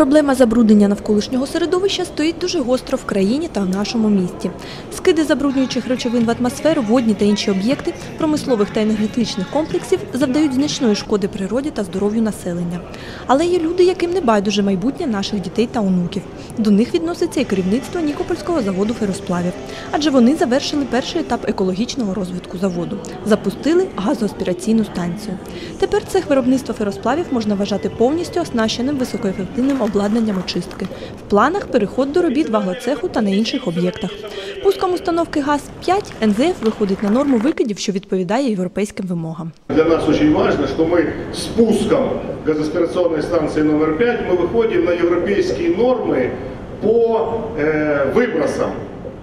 Проблема забруднення навколишнього середовища стоїть дуже гостро в країні та в нашому місті. Скиди забруднюючих речовин в атмосферу, водні та інші об'єкти промислових та енергетичних комплексів завдають значної шкоди природі та здоров'ю населення. Але є люди, яким не байдуже майбутнє наших дітей та онуків. До них відноситься і керівництво Нікопольського заводу феросплавів, адже вони завершили перший етап екологічного розвитку заводу, запустили газоаспіраційну станцію. Тепер цех виробництва феросплавів можна вважати повністю оснащеним високоефективним обладнанням очистки. В планах переход до робіт ваглоцеху та на інших об'єктах. Пуском установки ГАЗ-5 НЗФ виходить на норму викидів, що відповідає європейським вимогам. Для нас очень важно, что мы с пуском газоаспирационной станции номер 5 мы выходим на европейские нормы по э, выбросам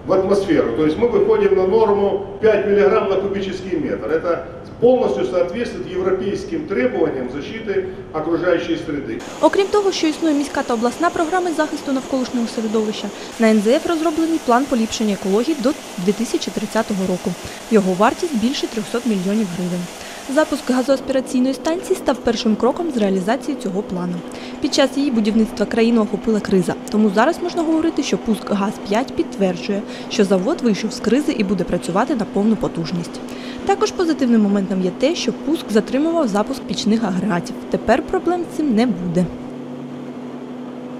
в атмосферу. То есть мы выходим на норму 5 мг на кубический метр. Это полностью соответствует европейским требованиям защиты окружающей среды. Окрім того, що існує міська та обласна програми захисту навколишнього середовища, на НЗФ розроблений план поліпшення екології до 2030 року. Його вартість більше 300 мільйонів гривень. Запуск газоаспіраційної станції став першим кроком з реалізації цього плану. Під час її будівництва країну охопила криза, тому зараз можна говорити, що пуск ГАЗ-5 підтверджує, що завод вийшов з кризи і буде працювати на повну потужність. Також позитивним моментом є те, що пуск затримував запуск пічних агрегатів. Тепер проблем з цим не буде.